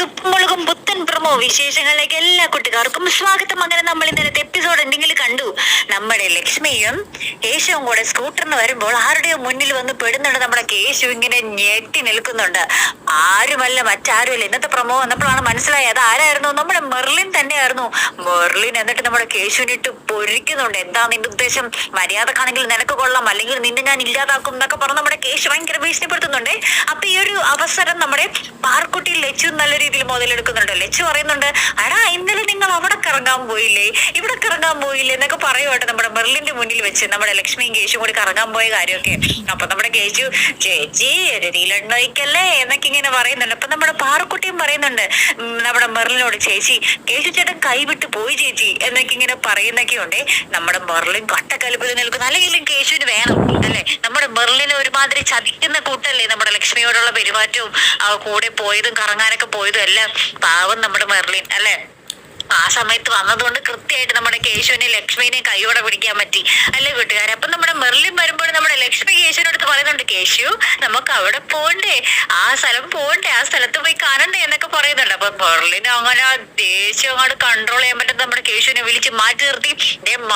ബുദ്ധൻ പുത്തൻ പ്രമോ വിശേഷങ്ങളിലേക്ക് എല്ലാ കുട്ടികാർക്കും സ്വാഗതം. അങ്ങനെ നമ്മൾ ഇന്നലത്തെ എപ്പിസോഡ് എന്തെങ്കിലും കണ്ടു. നമ്മുടെ ലക്ഷ്മിയും കേശവും കൂടെ സ്കൂട്ടറിന് വരുമ്പോൾ ആരുടെയോ മുന്നിൽ വന്ന് പെടുന്നുണ്ട്. നമ്മുടെ കേശു ഇങ്ങനെ ഞെട്ടി നിൽക്കുന്നുണ്ട്. ആരുമല്ല മറ്റാരുമല്ല. ഇന്നത്തെ പ്രമോ വന്നപ്പോഴാണ് മനസ്സിലായത്. അത് ആരായിരുന്നു? നമ്മുടെ മെർലിൻ തന്നെയായിരുന്നു. മെർലിൻ എന്നിട്ട് നമ്മുടെ കേശുവിനിട്ട് പൊരിക്കുന്നുണ്ട്. എന്താ നിന്റെ ഉദ്ദേശം? മര്യാദക്കാണെങ്കിൽ നിനക്ക് കൊള്ളാം. അല്ലെങ്കിൽ നിന്നെ ഞാൻ ഇല്ലാതാക്കും എന്നൊക്കെ പറഞ്ഞ് നമ്മുടെ കേശു ഭയങ്കര ഭീഷണിപ്പെടുത്തുന്നുണ്ട്. അപ്പൊ ഈ ഒരു അവസരം നമ്മുടെ പാർക്കുട്ടി ലച്ചു നല്ല രീതിയിൽ മുതലെടുക്കുന്നുണ്ട്? ലച്ചു പറയുന്നുണ്ട് അടാ ഇന്നലെ നിങ്ങൾ അവിടെ കറങ്ങാൻ പോയില്ലേ? ഇവിടെ കറങ്ങാൻ പോയില്ലേ? എന്നൊക്കെ പറയുവാട്ടെ നമ്മുടെ മെറിലിന്റെ മുന്നിൽ വെച്ച് നമ്മുടെ ലക്ഷ്മിയും കേശും കൂടി കറങ്ങാൻ പോയ കാര്യമൊക്കെ. അപ്പൊ നമ്മുടെ കേശു ചേച്ചി ഒരു എന്നൊക്കെ ഇങ്ങനെ പറയുന്നുണ്ട്. അപ്പൊ നമ്മുടെ പാറക്കുട്ടിയും പറയുന്നുണ്ട് നമ്മുടെ മെറിലിനോട് ചേച്ചി കേശു ചേട്ടൻ കൈവിട്ട് പോയി ചേച്ചി എന്നൊക്കെ ഇങ്ങനെ പറയുന്നൊക്കെ ഉണ്ടേ നമ്മുടെ മെറിലും കട്ടക്കലുപ്പിൽ നിൽക്കുന്നു. അല്ലെങ്കിൽ കേശുവിന് വേണം. മെർലിനെ ഒരുമാതിരി ചതിക്കുന്ന കൂട്ടല്ലേ നമ്മുടെ ലക്ഷ്മിയോടുള്ള പെരുമാറ്റവും കൂടെ പോയതും കറങ്ങാനൊക്കെ പോയതും എല്ലാം പാവം നമ്മുടെ മെർലിൻ അല്ലെ? ആ സമയത്ത് വന്നതുകൊണ്ട് കൃത്യമായിട്ട് നമ്മുടെ കേശുവിനെ ലക്ഷ്മിനെ കൈയോടെ പിടിക്കാൻ പറ്റി. അല്ലേ കൂട്ടുകാരെ? അപ്പൊ നമ്മുടെ മെർലിൻ വരുമ്പോൾ നമ്മുടെ ലക്ഷ്മി കേശുവിനടുത്ത് പറയുന്നുണ്ട് കേശു നമുക്ക് അവിടെ പോണ്ടേ ആ സ്ഥലം പോണ്ടേ ആ സ്ഥലത്ത് പോയി കാണണ്ടേ എന്നൊക്കെ പറയുന്നുണ്ട്. അപ്പൊ മെറിലിനെ അങ്ങനെ ദേഷ്യം അങ്ങോട്ട് കൺട്രോൾ ചെയ്യാൻ പറ്റുന്ന നമ്മുടെ കേശുവിനെ വിളിച്ച് മാറ്റി നിർത്തി.